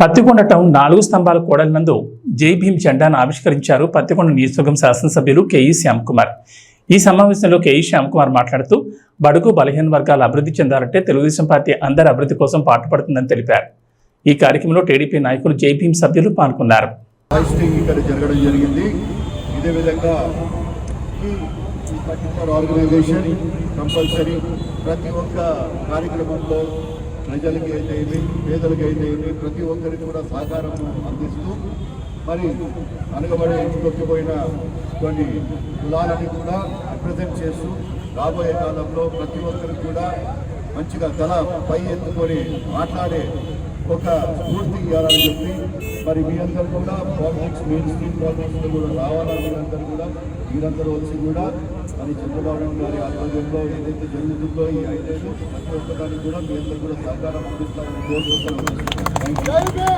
Pattikonda town నాలుగు స్తంభాల కూడలి నందు జై భీమ్ జెండాను ఆవిష్కరించారు పత్తికొండ నియోజకవర్గం శాసనసభ్యులు కేఈ శ్యామ్కుమార్. ఈ సమావేశంలో కేఈ శ్యామ్కుమార్ మాట్లాడుతూ బడుగు బలహీన వర్గాలు అభివృద్ధి చెందాలంటే తెలుగుదేశం పార్టీ అందరి అభివృద్ధి కోసం పాటుపడుతుందని తెలిపారు. ఈ కార్యక్రమంలో టీడీపీ నాయకులు జై భీమ్ సభ్యులు పాల్గొన్నారు. జరగడం జరిగింది. ఇదే విధంగా ఆర్గనైజేషన్ కంపల్సరీ ప్రతి ఒక్క కార్యక్రమంలో ప్రజలకి అయితే ఏమి పేదలకి అయితే ఏమి ప్రతి ఒక్కరికి కూడా సహకారం అందిస్తూ మరి అనగబడే తొక్కిపోయిన కొన్ని కులాలని కూడా రిప్రజెంట్ చేస్తూ రాబోయే కాలంలో ప్రతి ఒక్కరికి కూడా మంచిగా తల పై ఎత్తుకొని మాట్లాడే ఒక స్ఫూర్తి ఇవ్వాలని చెప్పి మరి మీ అందరు కూడా పాలిటిక్స్ మెయిన్ స్ట్రీమ్ పాలిటిక్స్ కూడా రావాలని మీరందరూ కూడా మీరందరూ వచ్చి కూడా మరి చంద్రబాబు గారి ఆధ్వర్యంలో ఏదైతే జరుగుతుందో ఈ ఐదేళ్ళు ప్రతి ఒక్కదానికి కూడా మీ అందరూ కూడా సహకారం అందిస్తారని కోరుకుంటున్నాను.